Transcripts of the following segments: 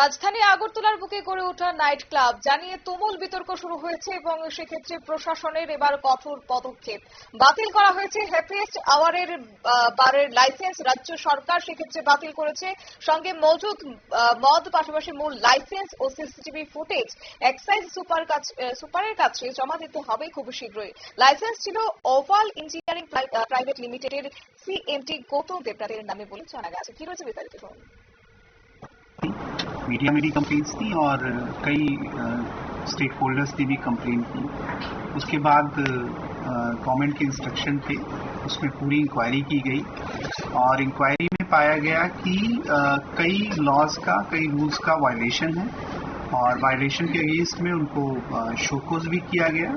রাজধানী আগরতলার বুকে গড়ে ওঠা নাইট ক্লাব জানিয়ে তুমুল বিতর্ক শুরু হয়েছে এবং সেক্ষেত্রে প্রশাসনের এবার কঠোর পদক্ষেপ। বাতিল করা হয়েছে হ্যাপিয়েস্ট আওয়ারের বারের লাইসেন্স। রাজ্য সরকার সেক্ষেত্রে বাতিল করেছে। সঙ্গে মজুদ মদ, পাশাপাশি মূল লাইসেন্স ও সিসিটিভি ফুটেজ এক্সাইজ সুপার কাছ সুপারের কাছে জমা দিতে হবে খুব শীঘ্রই। লাইসেন্স ছিল ওভাল ইঞ্জিনিয়ারিং প্রাইভেট লিমিটেডের সিএমটি গৌতম দেবনাথের নামে বলে জানা গেছে। কি রয়েছে বিস্তারিত শুনুন मीडिया में भी थी और कई स्टेक होल्डर्स ने भी कंप्लेन की उसके बाद गवर्नमेंट के इंस्ट्रक्शन थे, उसमें पूरी इंक्वायरी की गई और इंक्वायरी में पाया गया कि कई लॉज का, कई रूल्स का वायलेशन है और वायलेशन के अगेंस्ट में उनको शोकोज भी किया गया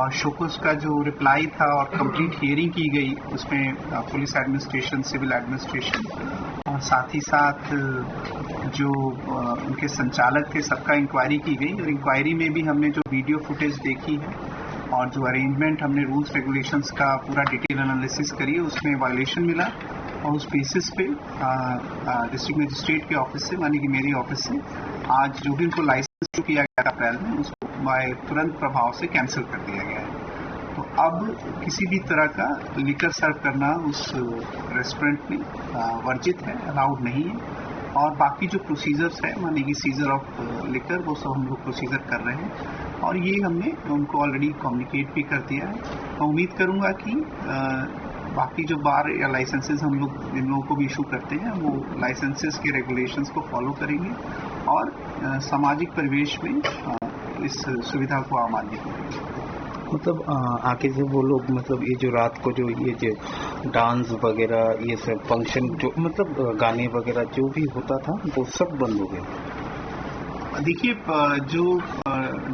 और शोकोस का जो रिप्लाई था और कंप्लीट हियरिंग की गई, उसमें पुलिस एडमिनिस्ट्रेशन सिविल एडमिनिस्ट्रेशन साथ ही साथ जो उनके संचालक थे, सबका इंक्वायरी की गई। और इंक्वायरी में भी हमने जो वीडियो फुटेज देखी है और जो अरेंजमेंट हमने रूल्स रेगुलेशंस का पूरा डिटेल एनालिसिस करी उसमें वायलेशन मिला। और उस बेसिस पे डिस्ट्रिक्ट मजिस्ट्रेट के ऑफ़िस से, मानी कि मेरी ऑफ़िस से, आज जो भी उनको लाइसेंस किया गया था अप्रैल में, उसको तुरंत प्रभाव से कैंसिल कर दिया गया है। अब किसी भी तरह का लिकर सर्व करना उस रेस्टोरेंट में वर्जित है अलाउड नहीं है। और बाकी जो प्रोसीजर्स है, माने कि सीजर ऑफ़ लिकर वो सब हम लोग प्रोसीजर कर रहे हैं। और ये हमने उनको ऑलरेडी कम्युनिकेट भी कर दिया है। मैं उम्मीद करूँगा कि बाकी जो बार या लाइसेंसेस हम लोग इन लोगों को भी इशू करते हैं, वो लाइसेंसेस के रेगुलेशंस को फॉलो करेंगे और सामाजिक परिवेश में इस सुविधा को आम आदमी करेंगे मतलब आगे से वो लोग मतलब ये जो रात को जो ये जो डांस वगैरह, ये सब फ़ंक्शन जो मतलब गाने वगैरह जो भी होता था, वो सब बंद हो गए। देखिए जो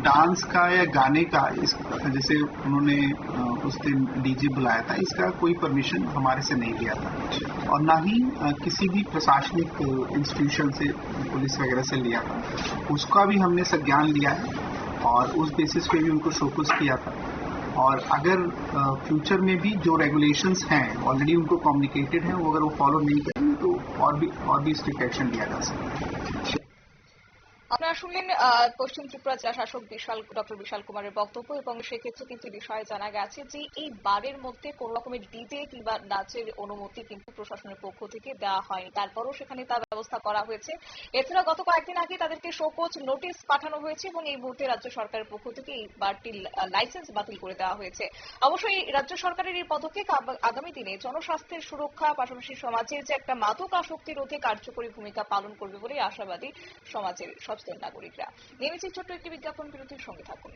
डांस का या गाने का, इस, जैसे उन्होंने उस दिन डीजे बुलाया था, इसका कोई परमिशन हमारे से नहीं लिया था। और ना ही किसी भी प्रशासनिक इंस्टीट्यूशन से, पुलिस वगैरह से लिया था। उसका भी हमने संज्ञान लिया है। और उस बेसिस पे भी उनको शोकस किया था। और अगर फ्यूचर में भी जो रेगुलेशंस हैं ऑलरेडी उनको कम्युनिकेटेड हैं, वो अगर वो फॉलो नहीं करेंगे तो और भी और भी स्ट्रिक्ट एक्शन लिया जा सकता है। আপনারা শুনলেন পশ্চিম ত্রিপুরা জেলা শাসক বিশাল, ডক্টর বিশাল কুমারের বক্তব্য এবং সেক্ষেত্রে কিন্তু বিষয়ে জানা গেছে যে এই বারের মধ্যে কোন রকমের ডিজে কিংবা নাচের অনুমতি কিন্তু প্রশাসনের পক্ষ থেকে দেওয়া হয়নি। তারপরও সেখানে তার ব্যবস্থা করা হয়েছে। এছাড়া গত কয়েকদিন আগে তাদেরকে শোকজ নোটিশ পাঠানো হয়েছে এবং এই মুহূর্তে রাজ্য সরকারের পক্ষ থেকে এই বারটির লাইসেন্স বাতিল করে দেওয়া হয়েছে। অবশ্যই রাজ্য সরকারের এই পদক্ষেপ আগামী দিনে জনস্বাস্থ্যের সুরক্ষা, পাশাপাশি সমাজের যে একটা মাদক আসক্তি রোধে কার্যকরী ভূমিকা পালন করবে বলে আশাবাদী সমাজের সচেতন নাগরিকরা। নেমেছে ছোট্ট একটি বিজ্ঞাপন বিরতির সঙ্গে থাকুন।